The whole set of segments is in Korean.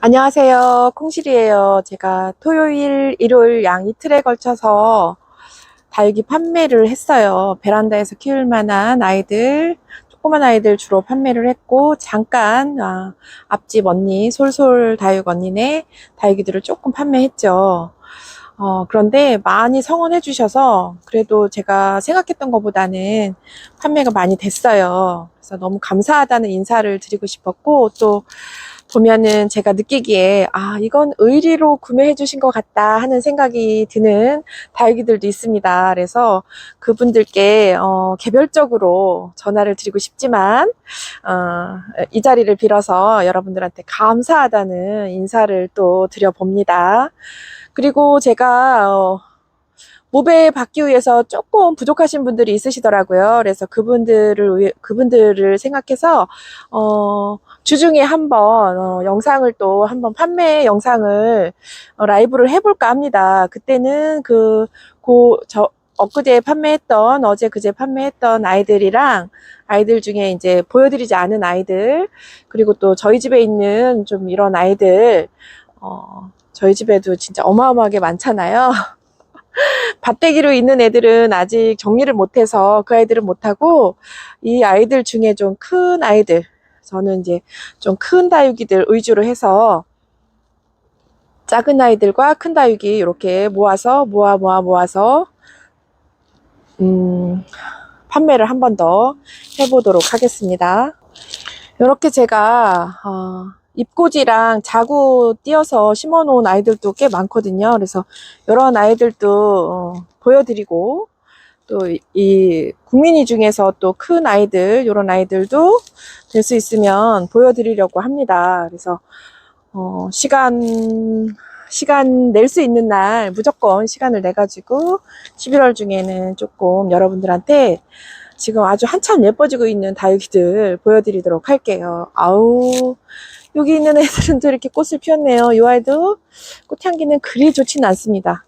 안녕하세요. 콩실이에요. 제가 토요일, 일요일 양 이틀에 걸쳐서 다육이 판매를 했어요. 베란다에서 키울 만한 아이들, 조그만 아이들 주로 판매를 했고, 잠깐, 아, 앞집 언니, 솔솔 다육 언니네 다육이들을 조금 판매했죠. 어, 그런데 많이 성원해 주셔서 그래도 제가 생각했던 것보다는 판매가 많이 됐어요. 그래서 너무 감사하다는 인사를 드리고 싶었고, 또 보면은 제가 느끼기에 아 이건 의리로 구매해 주신 것 같다 하는 생각이 드는 다육이들도 있습니다. 그래서 그분들께 어, 개별적으로 전화를 드리고 싶지만 어, 이 자리를 빌어서 여러분들한테 감사하다는 인사를 또 드려봅니다. 그리고 제가 어, 모배 받기 위해서 조금 부족하신 분들이 있으시더라고요. 그래서 그분들을 그분들을 생각해서 어, 주중에 한번 어, 영상을 또 한번 판매 영상을 어, 라이브를 해볼까 합니다. 그때는 그, 고, 저, 엊그제 판매했던, 어제 그제 판매했던 아이들이랑 아이들 중에 이제 보여드리지 않은 아이들, 그리고 또 저희 집에 있는 좀 이런 아이들, 어, 저희 집에도 진짜 어마어마하게 많잖아요. 밭대기로 있는 애들은 아직 정리를 못해서 그 아이들은 못하고, 이 아이들 중에 좀 큰 아이들, 저는 이제 좀 큰 다육이들 위주로 해서 작은 아이들과 큰 다육이 이렇게 모아서 모아 모아 모아서 음, 판매를 한 번 더 해보도록 하겠습니다. 이렇게 제가 어, 잎꽂이랑 자구 띄어서 심어놓은 아이들도 꽤 많거든요. 그래서 이런 아이들도 어, 보여드리고 또 이 국민이 중에서 또 큰 아이들 이런 아이들도 될 수 있으면 보여드리려고 합니다. 그래서 어, 시간 시간 낼 수 있는 날 무조건 시간을 내 가지고 11월 중에는 조금 여러분들한테 지금 아주 한참 예뻐지고 있는 다육이들 보여드리도록 할게요. 아우 여기 있는 애들은 또 이렇게 꽃을 피웠네요. 이 아이도 꽃향기는 그리 좋지는 않습니다.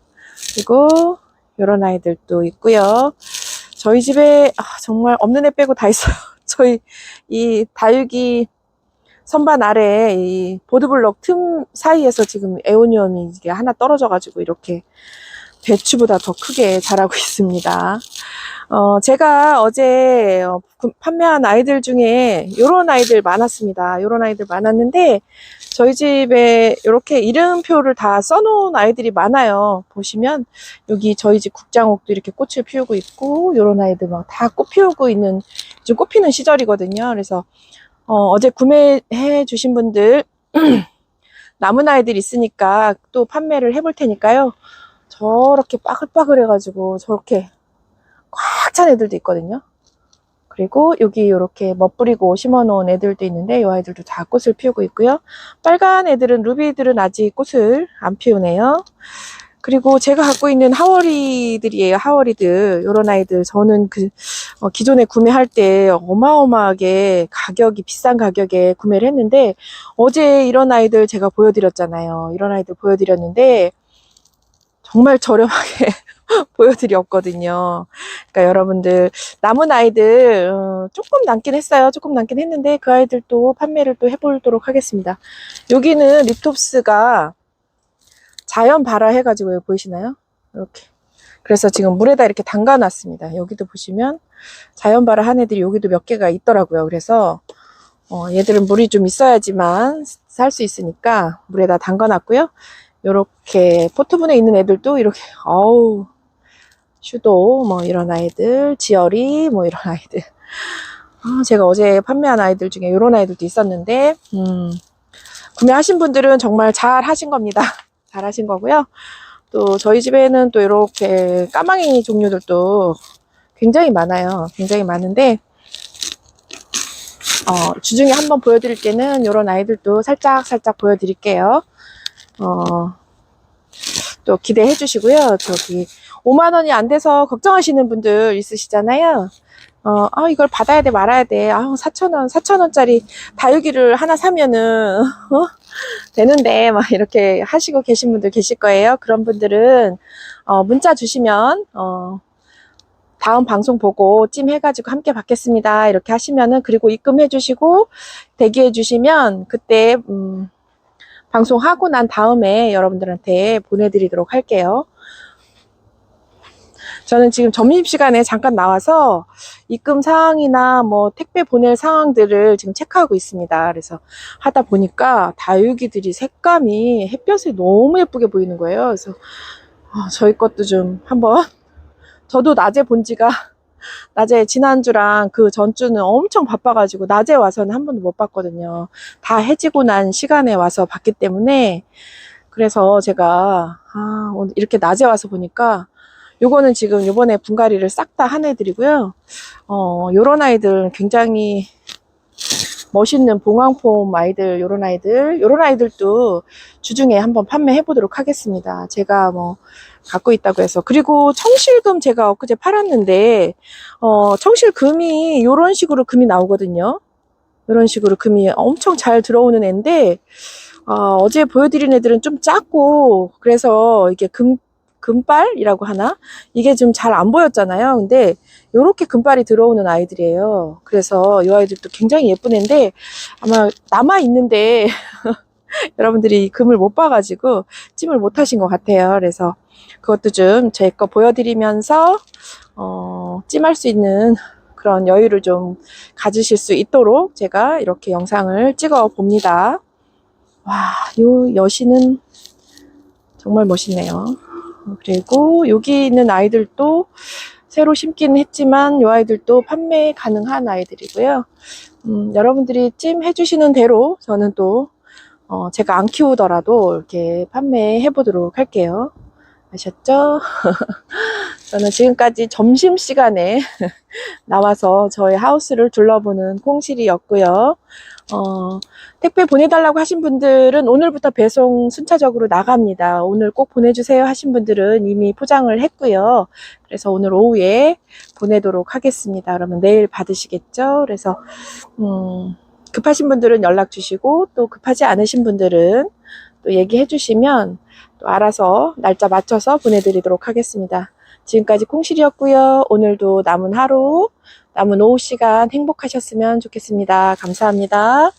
그리고 이런 아이들도 있고요. 저희 집에 아, 정말 없는 애 빼고 다 있어요. 저희 이 다육이 선반 아래 이 보드블럭 틈 사이에서 지금 에오니엄이 이게 하나 떨어져가지고 이렇게 배추보다 더 크게 자라고 있습니다. 어, 제가 어제 어, 구- 판매한 아이들 중에 요런 아이들 많았습니다. 요런 아이들 많았는데 저희 집에 이렇게 이름표를 다 써놓은 아이들이 많아요. 보시면 여기 저희 집 국장옥도 이렇게 꽃을 피우고 있고 요런 아이들 막 다 꽃 피우고 있는 지금 꽃 피는 시절이거든요. 그래서 어, 제 구매해 주신 분들 남은 아이들 있으니까 또 판매를 해볼 테니까요. 저렇게 빠글빠글 해가지고 저렇게 꽉 찬 애들도 있거든요. 그리고 여기 이렇게 멋부리고 심어놓은 애들도 있는데 이 아이들도 다 꽃을 피우고 있고요. 빨간 애들은 루비들은 아직 꽃을 안 피우네요. 그리고 제가 갖고 있는 하워리들이에요. 하워리들 이런 아이들 저는 그 어, 기존에 구매할 때 어마어마하게 가격이 비싼 가격에 구매를 했는데 어제 이런 아이들 제가 보여드렸잖아요. 이런 아이들 보여드렸는데 정말 저렴하게 보여드렸거든요. 그러니까 여러분들 남은 아이들 어, 조금 남긴 했어요. 조금 남긴 했는데 그 아이들도 판매를 또 해보도록 하겠습니다. 여기는 립톱스가 자연 발화 해가지고 보이시나요? 이렇게. 그래서 지금 물에다 이렇게 담가 놨습니다. 여기도 보시면 자연 발화 한 애들이 여기도 몇 개가 있더라고요. 그래서 어, 얘들은 물이 좀 있어야지만 살 수 있으니까 물에다 담가 놨고요. 요렇게 포트분에 있는 애들도 이렇게 어우 슈도 뭐 이런 아이들, 지열이 뭐 이런 아이들. 아, 제가 어제 판매한 아이들 중에 이런 아이들도 있었는데 음, 구매하신 분들은 정말 잘 하신 겁니다. 잘 하신 거고요. 또 저희 집에는 또 이렇게 까망이 종류들도 굉장히 많아요. 굉장히 많은데 어, 주중에 한번 보여드릴 때는 이런 아이들도 살짝 살짝 보여드릴게요. 어, 또 기대해 주시고요. 저기 5만 원이 안 돼서 걱정하시는 분들 있으시잖아요. 어, 아, 이걸 받아야 돼, 말아야 돼. 아, 4,000원, 4,000원짜리 다육이를 하나 사면은, 어? 되는데, 막 이렇게 하시고 계신 분들 계실 거예요. 그런 분들은, 어, 문자 주시면, 어, 다음 방송 보고 찜 해가지고 함께 받겠습니다. 이렇게 하시면은 그리고 입금해 주시고 대기해 주시면 그때 음, 방송하고 난 다음에 여러분들한테 보내드리도록 할게요. 저는 지금 점심시간에 잠깐 나와서 입금 사항이나 뭐 택배 보낼 상황들을 지금 체크하고 있습니다. 그래서 하다 보니까 다육이들이 색감이 햇볕에 너무 예쁘게 보이는 거예요. 그래서 어, 저희 것도 좀 한번 저도 낮에 본 지가 낮에 지난주랑 그 전주는 엄청 바빠가지고 낮에 와서는 한 번도 못 봤거든요. 다 해지고 난 시간에 와서 봤기 때문에 그래서 제가 아, 이렇게 낮에 와서 보니까 요거는 지금 요번에 분갈이를 싹 다 한 애들이고요. 어, 요런 아이들 굉장히 멋있는 봉황폼 아이들, 요런 아이들, 요런 아이들도 주중에 한번 판매해 보도록 하겠습니다. 제가 뭐 갖고 있다고 해서. 그리고 청실금 제가 엊그제 팔았는데, 어, 청실금이 요런 식으로 금이 나오거든요. 요런 식으로 금이 엄청 잘 들어오는 애인데, 어, 어제 보여드린 애들은 좀 작고, 그래서 이게 금, 금발이라고 하나? 이게 좀 잘 안 보였잖아요. 근데 요렇게 금발이 들어오는 아이들이에요. 그래서 이 아이들도 굉장히 예쁜 애인데 아마 남아 있는데 여러분들이 금을 못 봐가지고 찜을 못 하신 것 같아요. 그래서 그것도 좀 제 거 보여드리면서 어, 찜할 수 있는 그런 여유를 좀 가지실 수 있도록 제가 이렇게 영상을 찍어 봅니다. 와, 요 여신은 정말 멋있네요. 그리고 여기 있는 아이들도 새로 심기는 했지만 이 아이들도 판매 가능한 아이들이고요. 음, 여러분들이 찜 해주시는 대로 저는 또 어, 제가 안 키우더라도 이렇게 판매해 보도록 할게요. 아셨죠? 저는 지금까지 점심시간에 나와서 저희 하우스를 둘러보는 콩실이었고요. 어, 택배 보내달라고 하신 분들은 오늘부터 배송 순차적으로 나갑니다. 오늘 꼭 보내주세요 하신 분들은 이미 포장을 했고요. 그래서 오늘 오후에 보내도록 하겠습니다. 그러면 내일 받으시겠죠? 그래서, 음, 급하신 분들은 연락 주시고 또 급하지 않으신 분들은 또 얘기해 주시면 또 알아서 날짜 맞춰서 보내드리도록 하겠습니다. 지금까지 콩실이었고요. 오늘도 남은 하루, 남은 오후 시간 행복하셨으면 좋겠습니다. 감사합니다.